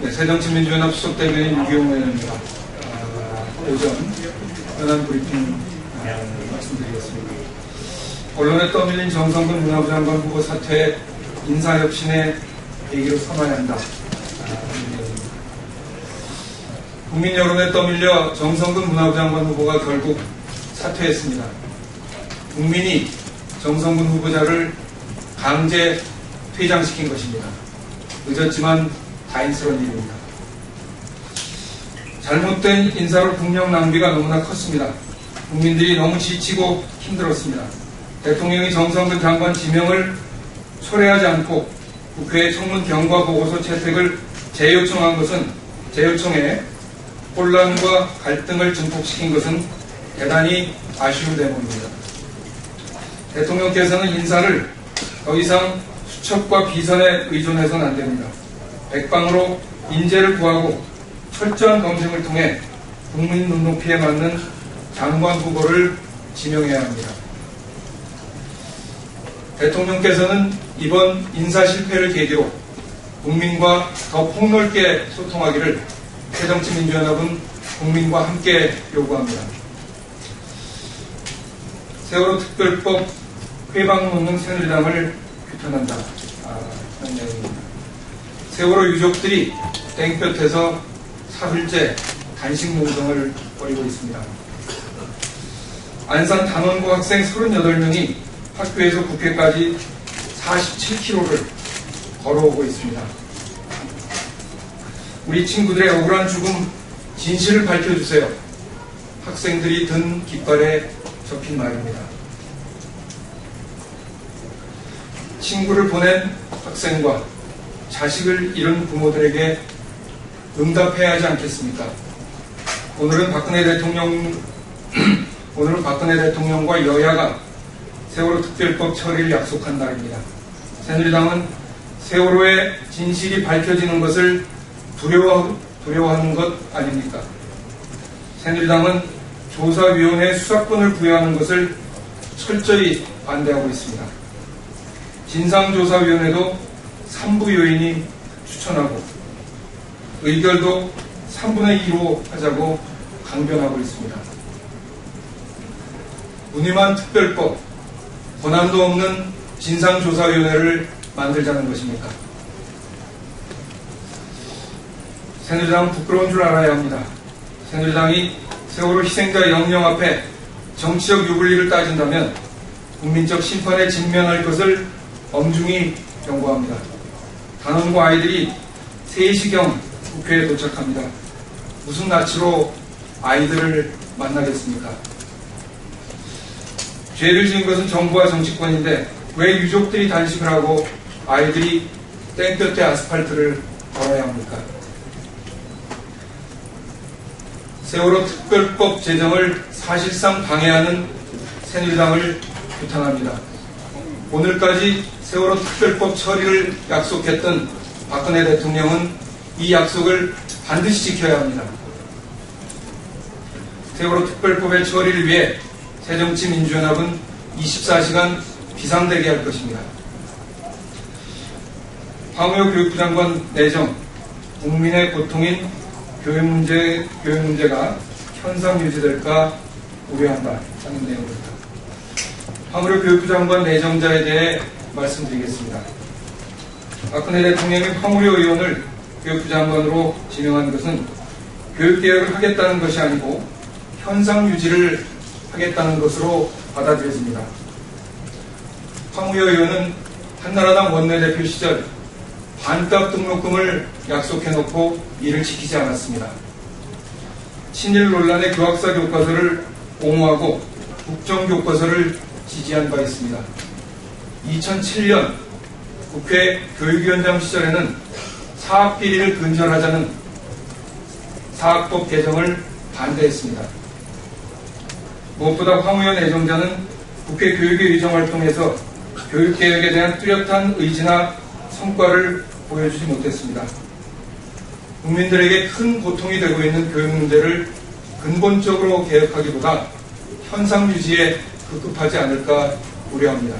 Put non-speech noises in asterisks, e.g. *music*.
네, 새정치민주연합 수석대변인 유기용 의원입니다. 아, 오전 현안 브리핑 아, 말씀드리겠습니다. 언론에 떠밀린 정성근 문화부 장관 후보 사퇴 인사혁신의 계기로 삼아야 한다. 아. 국민 여론에 떠밀려 정성근 문화부 장관 후보가 결국 사퇴했습니다. 국민이 정성근 후보자를 강제 퇴장시킨 것입니다. 늦었지만 다행스러운 일입니다. 잘못된 인사로 국력 낭비가 너무나 컸습니다. 국민들이 너무 지치고 힘들었습니다. 대통령이 정성근 장관 지명을 철회하지 않고 국회에 청문 경과 보고서 채택을 재요청한 것은 재요청에 혼란과 갈등을 증폭시킨 것은 대단히 아쉬운 대목입니다. 대통령께서는 인사를 더 이상 수첩과 비선에 의존해서는 안 됩니다. 백방으로 인재를 구하고 철저한 검증을 통해 국민 눈높이에 맞는 장관 후보를 지명해야 합니다. 대통령께서는 이번 인사 실패를 계기로 국민과 더 폭넓게 소통하기를 새정치민주연합은 국민과 함께 요구합니다. 세월호 특별법 회방 논문 새누리당을 규탄한다. 아, 그런 내용입니다. 세월호 유족들이 땡볕에서 사흘째 단식 농성을 벌이고 있습니다. 안산 단원고 학생 38명이 학교에서 국회까지 47km를 걸어오고 있습니다. 우리 친구들의 억울한 죽음 진실을 밝혀주세요. 학생들이 든 깃발에 적힌 말입니다. 친구를 보낸 학생과 자식을 잃은 부모들에게 응답해야 하지 않겠습니까? 오늘은 박근혜 대통령, *clears throat* 오늘은 박근혜 대통령과 여야가 세월호 특별법 처리를 약속한 날입니다. 새누리당은 세월호의 진실이 밝혀지는 것을 두려워, 두려워하는 것 아닙니까? 새누리당은 조사위원회 수사권을 부여하는 것을 철저히 반대하고 있습니다. 진상조사위원회도 3부 요인이 추천하고 의결도 3분의 2로 하자고 강변하고 있습니다. 무늬만 특별법, 권한도 없는 진상조사위원회를 만들자는 것입니까? 새누리당은 부끄러운 줄 알아야 합니다. 새누리당이 세월호 희생자 영령 앞에 정치적 유불리를 따진다면 국민적 심판에 직면할 것을 엄중히 경고합니다. 단원과 아이들이 3시경 국회에 도착합니다. 무슨 낯으로 아이들을 만나겠습니까? 죄를 지은 것은 정부와 정치권인데 왜 유족들이 단식을 하고 아이들이 땡볕에 아스팔트를 걸어야 합니까? 세월호 특별법 제정을 사실상 방해하는 새누리당을 규탄합니다. 오늘까지 세월호 특별법 처리를 약속했던 박근혜 대통령은 이 약속을 반드시 지켜야 합니다. 세월호 특별법의 처리를 위해 새정치민주연합은 24시간 비상대기 할 것입니다. 황우여 교육부 장관 내정, 국민의 고통인 교육 문제, 교육 문제가 현상 유지될까 우려한다. 하는 내용입니다. 황우여 교육부 장관 내정자에 대해 말씀드리겠습니다. 박근혜 대통령이 황우여 의원을 교육부 장관으로 지명한 것은 교육개혁을 하겠다는 것이 아니고 현상 유지를 하겠다는 것으로 받아들여집니다. 황우여 의원은 한나라당 원내대표 시절 반값 등록금을 약속해놓고 이를 지키지 않았습니다. 친일 논란의 교학사 교과서를 옹호하고 국정교과서를 지지한 바 있습니다. 2007년 국회 교육위원장 시절에는 사학 비리를 근절하자는 사학법 개정을 반대했습니다. 무엇보다 황우현 애정자는 국회 교육의 의정 활동에서 교육개혁에 대한 뚜렷한 의지나 성과를 보여주지 못했습니다. 국민들에게 큰 고통이 되고 있는 교육 문제를 근본적으로 개혁하기보다 현상 유지에 급급하지 않을까 우려합니다.